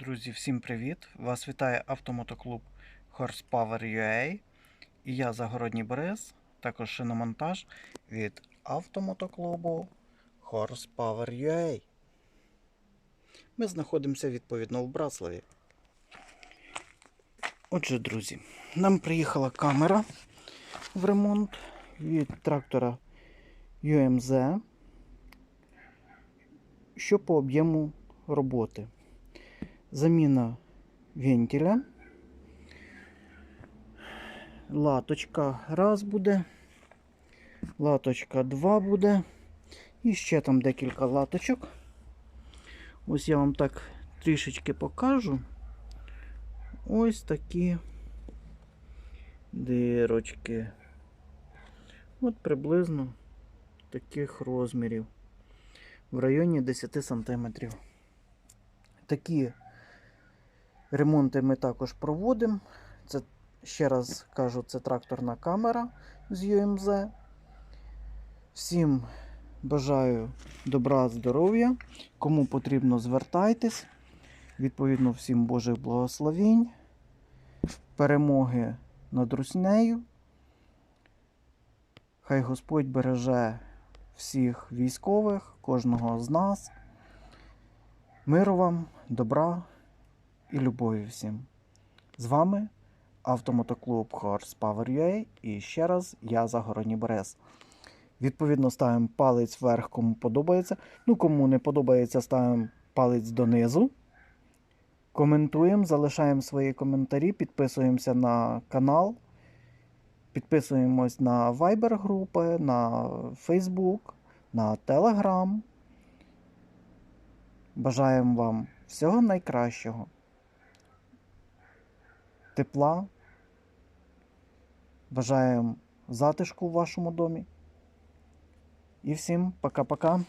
Друзі, всім привіт! Вас вітає автомотоклуб Horsepower UA і я Загородній Борис, також шиномонтаж від автомотоклубу Horsepower UA. Ми знаходимося відповідно в Браславі. Отже, друзі, нам приїхала камера в ремонт від трактора UMZ. Що по об'єму роботи? Заміна вентиля. Латочка раз буде. Латочка 2 буде. І ще там декілька латочок. Ось я вам так трішечки покажу. Ось такі дирочки. От приблизно таких розмірів. В районі 10 сантиметрів. Такі ремонти ми також проводимо. Це, ще раз кажу, це тракторна камера з UMZ. Всім бажаю добра, здоров'я. Кому потрібно, звертайтесь. Відповідно, всім Божих благословінь, перемоги над руснею. Хай Господь береже всіх військових, кожного з нас. Миру вам, добра і любові всім. З вами автомотоклуб Horse Power UA і ще раз я Загородній Борис. Відповідно, ставимо палець вверх, кому подобається. Ну, кому не подобається, ставимо палець донизу. Коментуємо, залишаємо свої коментарі, підписуємося на канал, підписуємось на Viber групи, на Facebook, на Telegram. Бажаємо вам всього найкращого. Тепла. Бажаємо затишку в вашому домі. І всім пока-пока.